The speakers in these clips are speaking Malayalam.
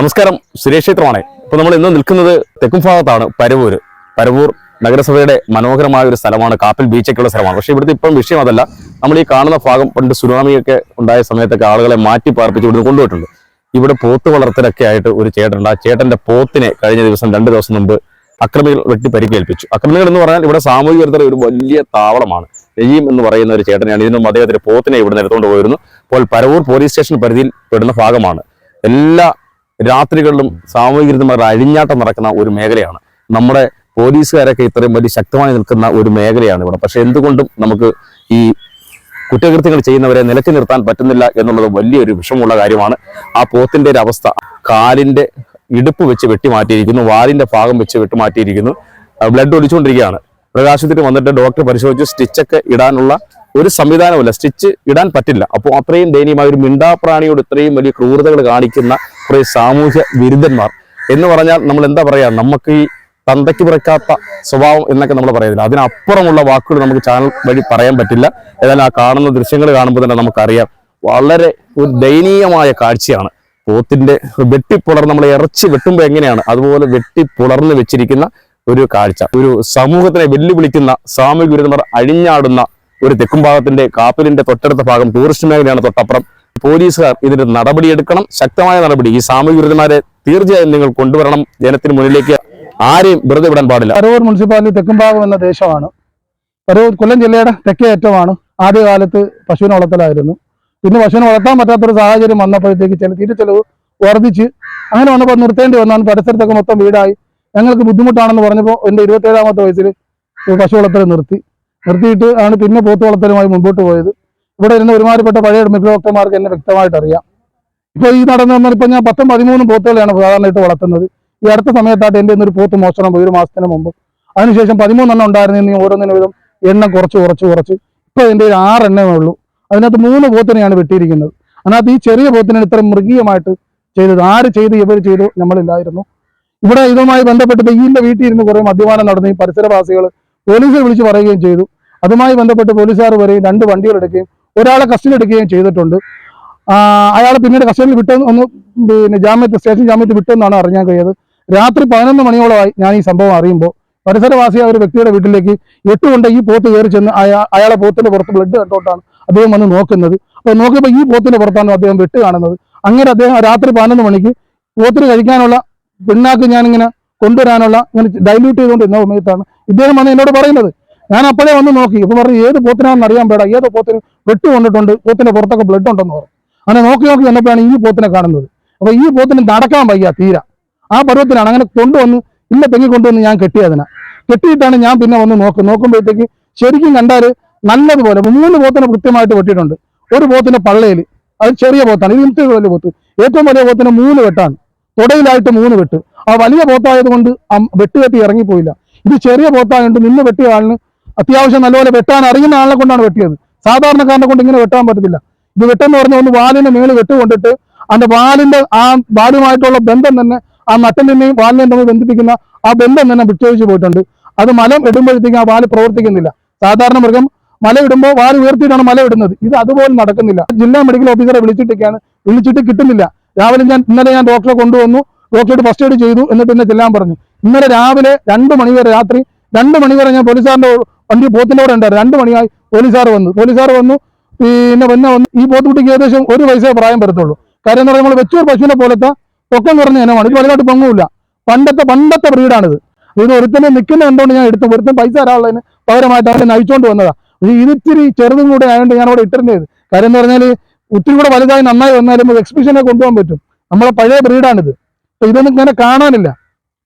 നമസ്കാരം. സുരേഷ് ക്ഷേത്രമാണ്. ഇപ്പൊ നമ്മൾ ഇന്ന് നിൽക്കുന്നത് തെക്കും ഭാഗത്താണ് പരവൂർ പരവൂർ നഗരസഭയുടെ മനോഹരമായ ഒരു സ്ഥലമാണ്. കാപ്പിൽ ബീച്ചൊക്കെയുള്ള സ്ഥലമാണ്. പക്ഷേ ഇവിടുത്തെ ഇപ്പം വിഷയം അതല്ല. നമ്മൾ ഈ കാണുന്ന ഭാഗം പണ്ട് സുനാമിയൊക്കെ ഉണ്ടായ സമയത്തൊക്കെ ആളുകളെ മാറ്റി പാർപ്പിച്ച് ഇവിടുന്ന് കൊണ്ടുപോയിട്ടുണ്ട്. ഇവിടെ പോത്ത് വളർത്തലൊക്കെ ആയിട്ട് ഒരു ചേട്ടനുണ്ട്. ആ ചേട്ടന്റെ പോത്തിനെ കഴിഞ്ഞ ദിവസം രണ്ട് ദിവസം മുമ്പ് അക്രമികൾ വെട്ടി പരിക്കേൽപ്പിച്ചു. അക്രമികൾ എന്ന് പറഞ്ഞാൽ ഇവിടെ സാമൂഹിക വിരുദ്ധ ഒരു വലിയ താവളമാണ്. രജീം എന്ന് പറയുന്ന ഒരു ചേട്ടനെയാണ്. ഇതിനും അദ്ദേഹത്തിന്റെ പോത്തിനെ ഇവിടെ എടുത്തുകൊണ്ട് പോയിരുന്നു. അപ്പോൾ പരവൂർ പോലീസ് സ്റ്റേഷൻ പരിധിയിൽ പെടുന്ന ഭാഗമാണ്. എല്ലാ രാത്രികളിലും സാമൂഹികമായ അഴിഞ്ഞാട്ടം നടക്കുന്ന ഒരു മേഖലയാണ്. നമ്മുടെ പോലീസുകാരൊക്കെ ഇത്രയും വലിയ ശക്തമായി നിൽക്കുന്ന ഒരു മേഖലയാണ് ഇവിടെ. പക്ഷെ എന്തുകൊണ്ടും നമുക്ക് ഈ കുറ്റകൃത്യങ്ങൾ ചെയ്യുന്നവരെ നിലക്കി നിർത്താൻ പറ്റുന്നില്ല എന്നുള്ളത് വലിയൊരു വിഷമമുള്ള കാര്യമാണ്. ആ പോത്തിന്റെ ഒരു അവസ്ഥ കാലിന്റെ ഇടുപ്പ് വെച്ച് വെട്ടിമാറ്റിയിരിക്കുന്നു വാലിന്റെ ഭാഗം വെച്ച് വെട്ടിമാറ്റിയിരിക്കുന്നു. ബ്ലഡ് ഒലിച്ചുകൊണ്ടിരിക്കുകയാണ്. പ്രകാശത്തിന് വന്നിട്ട് ഡോക്ടർ പരിശോധിച്ച് സ്റ്റിച്ചൊക്കെ ഇടാനുള്ള ഒരു സംവിധാനമല്ല സ്റ്റിച്ച് ഇടാൻ പറ്റില്ല. അപ്പോൾ അത്രയും ദയനീയമായ ഒരു മിണ്ടാപ്രാണിയോട് ഇത്രയും വലിയ ക്രൂരതകൾ കാണിക്കുന്ന കുറെ സാമൂഹ്യ വിരുദ്ധന്മാർ എന്ന് പറഞ്ഞാൽ നമ്മൾ എന്താ പറയാ നമുക്ക് ഈ തന്തയ്ക്ക് പിറക്കാത്ത സ്വഭാവം എന്നൊക്കെ നമ്മൾ പറയുന്നില്ല. അതിനപ്പുറമുള്ള വാക്കുകൾ നമുക്ക് ചാനൽ വഴി പറയാൻ പറ്റില്ല. ഏതായാലും ആ കാണുന്ന ദൃശ്യങ്ങൾ കാണുമ്പോൾ തന്നെ നമുക്കറിയാം. വളരെ ഒരു ദയനീയമായ കാഴ്ചയാണ്. പോത്തിന്റെ വെട്ടിപ്പുളർ നമ്മൾ ഇറച്ചി വെട്ടുമ്പോൾ എങ്ങനെയാണ്? അതുപോലെ വെട്ടിപ്പുളർന്ന് വെച്ചിരിക്കുന്ന ഒരു കാഴ്ച. ഒരു സമൂഹത്തിനെ വെല്ലുവിളിക്കുന്ന സാമൂഹിക വിരുദ്ധന്മാർ അഴിഞ്ഞാടുന്ന ഒരു തെക്കും ഭാഗത്തിന്റെ കാപ്പലിന്റെ തൊട്ടടുത്ത ഭാഗം ടൂറിസ്റ്റ് മേഖലയാണ് തൊട്ടപ്പുറം. പോലീസുകാർ ഇതിന് നടപടിയെടുക്കണം ശക്തമായ നടപടി. ഈ സാമൂഹ്യ വിരുദ്ധന്മാരെ തീർച്ചയായും നിങ്ങൾ കൊണ്ടുവരണം. ജനത്തിന് മുന്നിലേക്ക് ആരെയും വെറുതെ വിടാൻ പാടില്ല. പരവൂർ മുനിസിപ്പാലിറ്റി തെക്കുംഭാഗം എന്ന ദേശമാണ്. പരവൂർ കൊല്ലം ജില്ലയുടെ തെക്കേ അറ്റമാണ്. ആദ്യകാലത്ത് പശുവിനെ വളർത്തലായിരുന്നു. പിന്നെ പശുവിനെ വളർത്താൻ പറ്റാത്തൊരു സാഹചര്യം വന്നപ്പോഴത്തേക്ക് ചില തീരെ ചെലവ് വർദ്ധിച്ച് അങ്ങനെ വന്നപ്പോൾ നിർത്തേണ്ടി വന്നാണ്. പരിസരത്തൊക്കെ മൊത്തം വീടായി. ഞങ്ങൾക്ക് ബുദ്ധിമുട്ടാണെന്ന് പറഞ്ഞപ്പോൾ എന്റെ ഇരുപത്തേഴാമത്തെ വയസ്സിൽ പശു വളർത്തൽ നിർത്തി. നിർത്തിയിട്ട് ആണ് പിന്നെ പോത്ത് വളർത്തലുമായി മുമ്പോട്ട് പോയത്. ഇവിടെ ഇരുന്ന് ഒരുമാതിരിപ്പെട്ട പഴയ ഡോക്ടർമാർക്ക് എന്നെ വ്യക്തമായിട്ട് അറിയാം. ഇപ്പോൾ ഈ നടന്നു വന്നാൽ ഇപ്പം ഞാൻ പത്തും പതിമൂന്നും പോത്തുകളെയാണ് സാധാരണയായിട്ട് വളർത്തുന്നത്. ഈ അടുത്ത സമയത്തായിട്ട് എന്റെ ഒരു പോത്ത് മോഷണം പോയി ഒരു മാസത്തിന് മുമ്പ്. അതിനുശേഷം പതിമൂന്നെണ്ണം ഉണ്ടായിരുന്നു ഓരോന്നിനും വിധം എണ്ണം കുറച്ച് കുറച്ച് കുറച്ച്. ഇപ്പോൾ എന്റെ ഒരു ആറെണ്ണമേ ഉള്ളൂ. അതിനകത്ത് മൂന്ന് പോത്തിനെയാണ് വെട്ടിയിരിക്കുന്നത്. അതിനകത്ത് ഈ ചെറിയ പോത്തിനെ ഇത്ര മൃഗീയമായിട്ട് ചെയ്തത്. ആര് ചെയ്ത് ഇവർ ചെയ്തു നമ്മളില്ലായിരുന്നു. ഇവിടെ ഇതുമായി ബന്ധപ്പെട്ട് ബെയ്യിന്റെ വീട്ടിൽ ഇരുന്ന് കുറെ മദ്യപാനം നടന്നു ഈ പരിസരവാസികൾ പോലീസിൽ വിളിച്ച് പറയുകയും ചെയ്തു. അതുമായി ബന്ധപ്പെട്ട് പോലീസുകാർ വരെയും രണ്ട് വണ്ടികൾ എടുക്കുകയും ഒരാളെ കസ്റ്റഡി എടുക്കുകയും ചെയ്തിട്ടുണ്ട്. അയാൾ പിന്നീട് കസ്റ്റഡിയിൽ വിട്ടെന്ന് ഒന്ന് പിന്നെ ജാമ്യത്തിൽ സ്റ്റേഷൻ ജാമ്യത്തിൽ വിട്ടെന്നാണ് അറിയാൻ കഴിയത് രാത്രി പതിനൊന്ന് മണിയോളമായി ഞാൻ ഈ സംഭവം അറിയുമ്പോൾ പരിസരവാസിയായ ഒരു വ്യക്തിയുടെ വീട്ടിലേക്ക് എട്ടുകൊണ്ട് ഈ പോത്ത് കയറി ചെന്ന് അയാ അയാളെ പോത്തിന്റെ പുറത്ത് ബ്ലഡ് കണ്ടോട്ടാണ് അദ്ദേഹം വന്ന് നോക്കുന്നത്. അപ്പോൾ നോക്കിയപ്പോൾ ഈ പോത്തിന്റെ പുറത്താണ് അദ്ദേഹം വെട്ട് കാണുന്നത്. അങ്ങനെ അദ്ദേഹം രാത്രി പതിനൊന്ന് മണിക്ക് പോത്തിന് കഴിക്കാനുള്ള പിണ്ണാക്ക് ഞാനിങ്ങനെ കൊണ്ടുവരാനുള്ള ഇങ്ങനെ ഡൈല്യൂട്ട് ചെയ്തുകൊണ്ടിരുന്ന സമയത്താണ് ഇദ്ദേഹം വന്ന് എന്നോട് പറയുന്നത്. ഞാൻ അപ്പോഴേ വന്ന് നോക്കി. ഇപ്പൊ പറഞ്ഞു ഏത് പോത്തിനാണെന്ന് അറിയാൻ പേട. ഏത് പോത്തിന് വെട്ട് കൊണ്ടിട്ടുണ്ട്. പോത്തിന്റെ പുറത്തൊക്കെ ബ്ലഡ് ഉണ്ടെന്ന് പറഞ്ഞു. അങ്ങനെ നോക്കി നോക്കി വന്നപ്പോഴാണ് ഈ പോത്തിനെ കാണുന്നത്. അപ്പൊ ഈ പോത്തിന് നടക്കാൻ വയ്യ തീര. ആ പരുവത്തിലാണ് അങ്ങനെ കൊണ്ടുവന്ന് ഇല്ല തെങ്ങി കൊണ്ടുവന്ന് ഞാൻ കെട്ടിയതിനെ കെട്ടിയിട്ടാണ് ഞാൻ പിന്നെ വന്ന് നോക്കും നോക്കുമ്പോഴത്തേക്ക് ശരിക്കും കണ്ടാൽ നല്ലതുപോലെ മൂന്ന് പോത്തിനെ കൃത്യമായിട്ട് വെട്ടിയിട്ടുണ്ട്. ഒരു പോത്തിന്റെ പള്ളയിൽ അത് ചെറിയ പോത്താണ്. ഇത് ഇന്നത്തെ വലിയ പോത്ത്. ഏറ്റവും വലിയ പോത്തിന് മൂന്ന് വെട്ടാണ്. തുടയിലായിട്ട് മൂന്ന് വെട്ട്. ആ വലിയ പോത്തായത് കൊണ്ട് വെട്ട് കെട്ടി ഇറങ്ങിപ്പോയില്ല. ഇത് ചെറിയ പോത്തായതുകൊണ്ട് നിന്ന് വെട്ടിയ ആളിന് അത്യാവശ്യം നല്ലപോലെ വെട്ടാൻ അറിയുന്ന ആളിനെ കൊണ്ടാണ് വെട്ടിയത്. സാധാരണക്കാരനെ കൊണ്ട് ഇങ്ങനെ വെട്ടാൻ പറ്റത്തില്ല. ഇത് വെട്ടെന്ന് പറഞ്ഞ ഒന്ന് വാലിന്റെ മേളിൽ വെട്ട് കൊണ്ടിട്ട് അതിന്റെ വാലിന്റെ ആ വാലുമായിട്ടുള്ള ബന്ധം തന്നെ ആ നട്ടലിനെയും വാലിനെയും തമ്മിൽ ബന്ധിപ്പിക്കുന്ന ആ ബന്ധം തന്നെ വിക്ഷേപിച്ചു പോയിട്ടുണ്ട്. അത് മലം ഇടുമ്പോഴത്തേക്കും ആ വാൽ പ്രവർത്തിക്കുന്നില്ല. സാധാരണ മൃഗം മല ഇടുമ്പോൾ വാൽ ഉയർത്തിയിട്ടാണ് മല ഇടുന്നത്. ഇത് അതുപോലെ നടക്കുന്നില്ല. ജില്ലാ മെഡിക്കൽ ഓഫീസറെ വിളിച്ചിട്ടൊക്കെയാണ്. വിളിച്ചിട്ട് കിട്ടുന്നില്ല. രാവിലെ ഞാൻ ഇന്നലെ ഞാൻ ഡോക്ടറെ കൊണ്ടുവന്നു. ഡോക്ടറോട് ഫസ്റ്റ് എയ്ഡ് ചെയ്തു. എന്നിട്ട് എന്നെ ചെല്ലാൻ പറഞ്ഞു. ഇന്നലെ രാവിലെ രണ്ട് മണിവരെ രാത്രി രണ്ട് മണിവരെ ഞാൻ പോലീസുകാരന്റെ വണ്ടി പോത്തിന്റെ കൂടെ ഉണ്ടായിരുന്നു. രണ്ട് മണിയായി പോലീസുകാർ വന്നു. പോലീസുകാർ വന്നു. പിന്നെ വന്ന വന്ന് ഈ പോത്തുകുട്ടിക്ക് ഏകദേശം ഒരു വയസ്സേ പ്രായം വരത്തുള്ളൂ. കാര്യം എന്ന് പറയുമ്പോൾ വെച്ചൂർ പശുവിനെ പോലത്തെ പൊക്കം കുറഞ്ഞ ഇനമാണ്. ഇത് വലുതായിട്ട് പൊങ്ങൂല. പണ്ടത്തെ പണ്ടത്തെ ബ്രീഡാണിത്. ഇത് ഒരുത്തനെ നിൽക്കുന്ന കണ്ടുകൊണ്ട് ഞാൻ എടുത്തു ഒരുത്തൻ പൈസ തരാനുള്ളതിന് പകരമായിട്ട് അവരെ നയിച്ചുകൊണ്ട് വന്നതാണ് ഇത് ഇത്തിരി ചെറുതും കൂടെ ആയതുകൊണ്ട് ഞാൻ അവിടെ ഇട്ടിരുന്നത്. കാര്യം എന്ന് പറഞ്ഞാൽ ഒത്തിരി കൂടെ വലുതായി നന്നായി വന്നാലും എക്സിബിഷനെ കൊണ്ടുപോകാൻ പറ്റും. നമ്മളെ പഴയ ബ്രീഡാണിത് അപ്പൊ ഇതൊന്നും ഇങ്ങനെ കാണാനില്ല.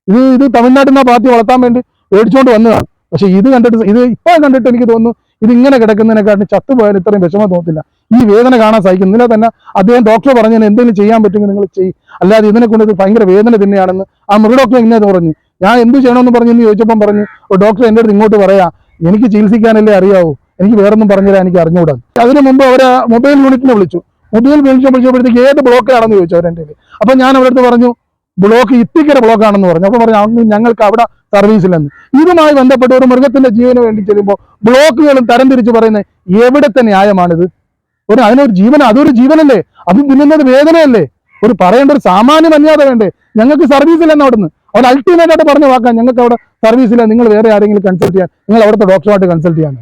ഇത് ഇത് തമിഴ്നാട്ടിൽ നിന്ന് പാർട്ടി വളർത്താൻ വേണ്ടി മേടിച്ചുകൊണ്ട് വന്നതാണ്. പക്ഷെ ഇത് കണ്ടിട്ട് ഇത് ഇപ്പോൾ കണ്ടിട്ട് എനിക്ക് തോന്നുന്നു ഇത് ഇങ്ങനെ കിടക്കുന്നതിനെക്കാട്ടും ചത്തുപോയാൽ ഇത്രയും വിഷമം തോന്നില്ല ഈ വേദന കാണാൻ സാധിക്കുന്നില്ല തന്നെ അദ്ദേഹം ഡോക്ടർ പറഞ്ഞു എന്തെങ്കിലും ചെയ്യാൻ പറ്റുമെങ്കിൽ നിങ്ങൾ ചെയ്യും. അല്ലാതെ ഇതിനെ കൊണ്ട് ഇത് ഭയങ്കര വേദന തന്നെയാണെന്ന് ആ മൃഗ ഡോക്ടർ ഇങ്ങനെ പറഞ്ഞു. ഞാൻ എന്ത് ചെയ്യണമെന്ന് പറഞ്ഞെന്ന് ചോദിച്ചപ്പം പറഞ്ഞു ഡോക്ടർ എന്റെ അടുത്ത് ഇങ്ങോട്ട് പറയാ. എനിക്ക് ചികിത്സിക്കാനല്ലേ അറിയാവൂ. എനിക്ക് വേറൊന്നും പറഞ്ഞുതരാൻ എനിക്ക് അറിഞ്ഞുകൂടാ അതിനു മുമ്പ് അവരെ മൊബൈൽ യൂണിറ്റിനെ വിളിച്ചു. മൊബൈൽ വിളിച്ചു വിളിച്ചപ്പോഴത്തേക്ക് ഏത് ബ്ലോക്കാണെന്ന് ചോദിച്ചു കയ്യിൽ അപ്പൊ ഞാൻ അവരുടെ അടുത്ത് പറഞ്ഞു ബ്ലോക്ക് ഇത്തിക്കര ബ്ലോക്ക് ആണെന്ന് പറഞ്ഞു. അപ്പൊ പറഞ്ഞു ഞങ്ങൾക്ക് അവിടെ സർവീസിലെന്ന് ഇതുമായി ബന്ധപ്പെട്ട് ഒരു മൃഗത്തിന്റെ ജീവന് വേണ്ടി ചെല്ലുമ്പോൾ ബ്ലോക്കുകളും തരംതിരിച്ച് പറയുന്നത് എവിടത്തെ ന്യായമാണിത്? ഒരു അതിനൊരു ജീവൻ അതൊരു ജീവനല്ലേ? അത് തിന്നുന്നത് വേദനയല്ലേ? ഒരു പറയേണ്ട ഒരു സാമാന്യ മര്യാദ വേണ്ടേ? ഞങ്ങൾക്ക് സർവീസിലെന്ന് അവിടുന്ന്. അവിടെ അൾട്ടിമേറ്റ് ആയിട്ട് പറഞ്ഞു വാക്കാം ഞങ്ങൾക്ക് അവിടെ സർവീസില്ല നിങ്ങൾ വേറെ ആരെങ്കിലും കൺസൾട്ട് ചെയ്യാൻ. നിങ്ങൾ അവിടുത്തെ ഡോക്ടറുമായിട്ട് കൺസൾട്ട് ചെയ്യാൻ.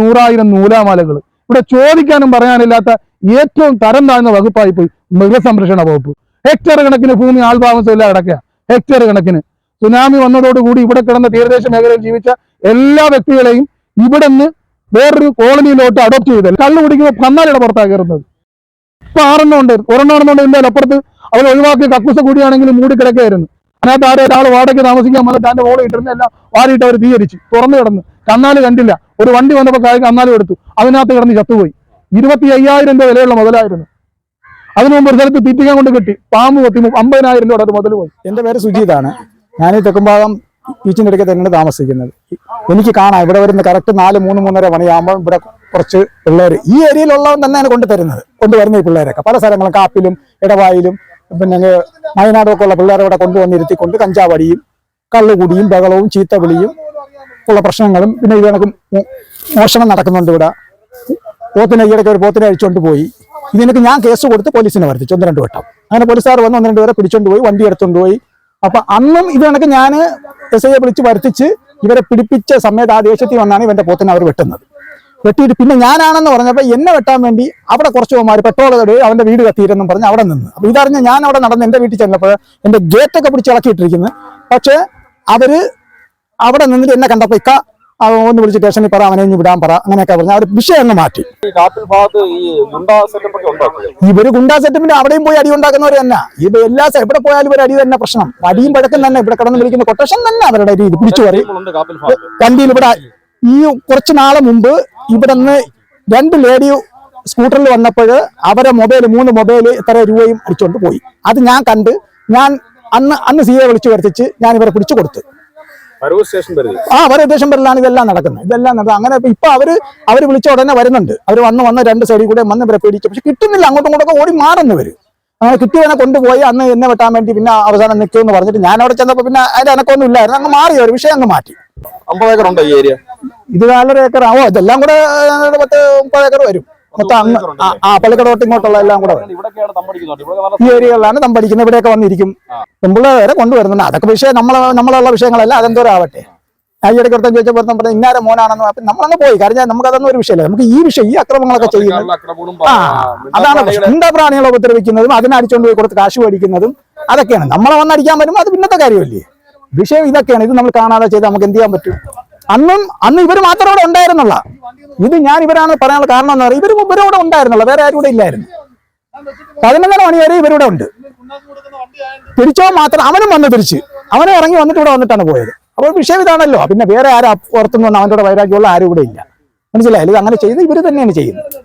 നൂറായിരം നൂലാമാലകൾ. ഇവിടെ ചോദിക്കാനും പറയാനില്ലാത്ത ഏറ്റവും തരം താഴ്ന്ന വകുപ്പായി പോയി മൃഗസംരക്ഷണ വകുപ്പ്. ഹെക്ടർ കണക്കിന് ഭൂമി ആൾഭാവസമില്ല കിടക്കുക ഹെക്ടർ കണക്കിന്. സുനാമി വന്നതോടുകൂടി ഇവിടെ കിടന്ന തീരദേശ മേഖലയിൽ ജീവിച്ച എല്ലാ വ്യക്തികളെയും ഇവിടെ നിന്ന് വേറൊരു കോളനിയിലോട്ട് അഡോപ്റ്റ് ചെയ്തത് കള്ളു കുടിക്കുമ്പോൾ കന്നാലിയുടെ പുറത്താണ് കയറുന്നത്. ഇപ്പൊ ആറെണ്ണം ഉണ്ട്. ഒരെണ്ണമെന്നുണ്ട് ഇല്ല അപ്പുറത്ത് അവർ ഒഴിവാക്കി കക്കൂസ കൂടിയാണെങ്കിലും മൂടി കിടക്കുകയായിരുന്നു. അതിനകത്ത് ആരും ഒരാൾ വാടകയ്ക്ക് താമസിക്കാൻ വന്നിട്ട് അതിന്റെ ഓളം ഇട്ടിരുന്ന എല്ലാം വാരിയിട്ട് അവർ തീയരിച്ചു തുറന്നു കിടന്നു. കന്നാൽ കണ്ടില്ല. ഒരു വണ്ടി വന്നപ്പോൾ കായ കന്നാലും എടുത്തു. അതിനകത്ത് കിടന്ന് ചത്തുപോയി. ഇരുപത്തി അയ്യായിരം രൂപ വിലയുള്ള മുതലായിരുന്നു. അതിനു മുമ്പ് ഒരു സ്ഥലത്ത് തീറ്റിക്കാൻ കൊണ്ട് കിട്ടി. പാമ്പ് കൊത്തി അമ്പതിനായിരം രൂപ അത് മുതൽ പോയി. എന്റെ പേര് സുജീതാണ്. ഞാൻ ഈ തെക്കുംഭാഗം ബീച്ചിന്റെ ഇടയ്ക്ക് തന്നെയാണ് താമസിക്കുന്നത്. എനിക്ക് കാണാം. ഇവിടെ വരുന്ന കറക്റ്റ് നാല് മൂന്ന് മൂന്നര മണിയാകുമ്പോൾ ഇവിടെ കുറച്ച് പിള്ളേർ ഈ ഏരിയയിലുള്ളവൻ തന്നെയാണ് കൊണ്ടുതരുന്നത്. കൊണ്ടുവരുന്ന ഈ പിള്ളേരൊക്കെ പല സ്ഥലങ്ങളും കാപ്പിലും ഇടവായിലും പിന്നെ വയനാടൊക്കെ ഉള്ള പിള്ളേരെ ഇവിടെ കൊണ്ടുവന്നിരുത്തിക്കൊണ്ട് കഞ്ചാവടിയും കള്ളുകുടിയും ബഹളവും ചീത്തവിളിയും ഉള്ള പ്രശ്നങ്ങളും പിന്നെ ഇത് കണക്ക് മോഷണം നടക്കുന്നുണ്ട് ഇവിടെ. പോത്തിനെ ഈയിടയ്ക്ക് ഒരു പോത്തിനെ അഴിച്ചുകൊണ്ട് പോയി. ഇതിനൊക്കെ ഞാൻ കേസ് കൊടുത്ത് പോലീസിനെ വരുത്തിച്ചു ഒന്ന് രണ്ട് വട്ടം. അങ്ങനെ പോലീസുകാർ വന്ന് ഒന്ന് രണ്ട് പേരെ പിടിച്ചോണ്ട് പോയി വണ്ടി എടുത്തുകൊണ്ട് പോയി. അപ്പൊ അന്നും ഇത് കണക്ക് ഞാൻ എസ് ഐയെ വിളിച്ച് വരുത്തിച്ച് ഇവരെ പിടിപ്പിച്ച സമയത്ത് ആ ദേശത്തിൽ വന്നാണ് ഇവന്റെ പോത്തിനെ അവർ വെട്ടുന്നത്. വെട്ടിയിട്ട് പിന്നെ ഞാനാണെന്ന് പറഞ്ഞപ്പോൾ എന്നെ വെട്ടാൻ വേണ്ടി അവിടെ കുറച്ച് പോകാൻ പെട്രോൾ കടി അവന്റെ വീട് കത്തിയിരുന്നു പറഞ്ഞ് അവിടെ നിന്ന്. അപ്പൊ ഇതറിഞ്ഞ് ഞാൻ അവിടെ നടന്ന് എന്റെ വീട്ടിൽ ചെന്നപ്പോൾ എന്റെ ഗേറ്റൊക്കെ പിടിച്ച് ഇളക്കിയിട്ടിരിക്കുന്നു. പക്ഷേ അവർ അവിടെ നിന്നിട്ട് എന്നെ കണ്ടപ്പോ ഇക്ക ഒന്ന് വിളിച്ച് സ്റ്റേഷനിൽ പറ അവനെ വിടാൻ പറ അങ്ങനെയൊക്കെ പറഞ്ഞു അവർ വിഷയം അങ്ങ് മാറ്റി. ഇവർ ഗുണ്ടാ സെറ്റപ്പിന്റെ അവിടെയും പോയി അടി ഉണ്ടാക്കുന്നവർ തന്നെ. ഇത് എല്ലാ എവിടെ പോയാലും ഒരു അടി തന്നെ പ്രശ്നം. അടിയും പഴക്കം തന്നെ ഇവിടെ കിടന്ന് വിളിക്കുന്ന കൊട്ടേഷൻ തന്നെ അവരുടെ രീതി പിടിച്ചു പറയും വണ്ടിയിൽ ഇവിടെ ഈ കുറച്ച് നാളെ മുമ്പ് ഇവിടെ നിന്ന് രണ്ട് ലേഡി സ്കൂട്ടറിൽ വന്നപ്പോൾ അവരെ മൊബൈൽ മൂന്ന് മൊബൈൽ ഇത്ര രൂപയും അടിച്ചുകൊണ്ട് പോയി. അത് ഞാൻ കണ്ട് ഞാൻ അന്ന് അന്ന് സി എ വിളിച്ചു വരുത്തിച്ച് ഞാൻ ഇവരെ പിടിച്ചു കൊടുത്തു. സ്റ്റേഷൻ ആ അവരെ ദേശംബറിലാണ് ഇതെല്ലാം നടക്കുന്നത്. ഇതെല്ലാം നടക്കുന്നത് അങ്ങനെ ഇപ്പൊ അവർ അവർ വിളിച്ച ഉടനെ വരുന്നുണ്ട്. അവർ വന്ന് വന്ന് രണ്ട് സൈഡിൽ കൂടെ വന്ന് ഇവരെ പേടിച്ചു പക്ഷെ കിട്ടുന്നില്ല. അങ്ങോട്ടും ഇങ്ങോട്ടൊക്കെ ഓടി മാറുന്നവര് അങ്ങനെ കിട്ടിയവനെ കൊണ്ടുപോയി അന്ന് എന്നെ വെട്ടാൻ വേണ്ടി പിന്നെ അവസാനം നിൽക്കുമെന്ന് പറഞ്ഞിട്ട് ഞാൻ അവിടെ ചെന്നപ്പോ പിന്നെ അതിന്റെ അനക്കൊന്നും ഇല്ലായിരുന്നു. അങ്ങ് മാറി ഒരു വിഷയം അങ്ങ് മാറ്റി. അമ്പത് ഏക്കർ ഉണ്ടോ ഈ ഏരിയ ഇത് നാലര ഏക്കർ ആവോ ഇതെല്ലാം കൂടെ പത്ത് മുപ്പത് ഏക്കർ വരും. മൊത്തം അങ്ങ് ആ, ആ പള്ളിക്കട തൊട്ട് ഇങ്ങോട്ടുള്ള എല്ലാം കൂടെ. ഈ ഏരിയകളിലാണ് തമ്പടിക്കുന്നത് ഇവിടെയൊക്കെ വന്നിരിക്കും. പെമ്പിള്ളേരെ വരെ കൊണ്ടുവരുന്നുണ്ട്. അതൊക്കെ വിഷയം നമ്മളെ നമ്മളുള്ള വിഷയങ്ങളല്ല. അതെന്തോരം ആവട്ടെ? ഈ ഇടയ്ക്ക് ഒരുത്തൻ ചോദിച്ചപ്പോൾ പറഞ്ഞു ഇന്നാരെ മോനാണെന്ന് അപ്പം നമ്മളങ്ങ് പോയി. കാരണം നമുക്ക് അതൊന്നും ഒരു വിഷയമല്ല. നമുക്ക് ഈ വിഷയം ഈ അക്രമങ്ങളൊക്കെ ചെയ്യുന്നത് ആ അതാണ്. എന്താ പ്രാണികളെ ഉപദ്രവിക്കുന്നതും അതിനടിച്ചുകൊണ്ട് പോയി കൊടുത്ത് കാശ് മേടിക്കുന്നതും അതൊക്കെയാണ്. നമ്മളെ വന്നടിക്കാൻ വരുമ്പോൾ അത് പിന്നത്തെ കാര്യമല്ലേ? വിഷയം ഇതൊക്കെയാണ്. ഇത് നമ്മൾ കാണാതെ ചെയ്ത് നമുക്ക് എന്ത് ചെയ്യാൻ പറ്റും? അന്നും അന്ന് ഇവർ മാത്രം ഇവിടെ ഉണ്ടായിരുന്നുള്ള ഇത് ഞാൻ ഇവരാണ് പറയാനുള്ള കാരണം എന്ന് പറയുന്നത്. ഇവർ ഇവരോടെ ഉണ്ടായിരുന്നുള്ള വേറെ ആരും ഇവിടെ ഇല്ലായിരുന്നു. പതിനൊന്നര മണി വരെ ഇവരിവിടെ ഉണ്ട്. തിരിച്ചോ മാത്രം അവനും വന്ന് തിരിച്ച്. അവനും ഇറങ്ങി വന്നിട്ട് ഇവിടെ വന്നിട്ടാണ് പോയത്. അപ്പോൾ വിഷയം ഇതാണല്ലോ. പിന്നെ വേറെ ആരും പുറത്തുനിന്ന് അവന്റെ വൈരാഗ്യമുള്ള ആരും ഇവിടെ ഇല്ല. മനസ്സിലായാലും ഇത് അങ്ങനെ ചെയ്ത് ഇവർ തന്നെയാണ് ചെയ്യുന്നത്.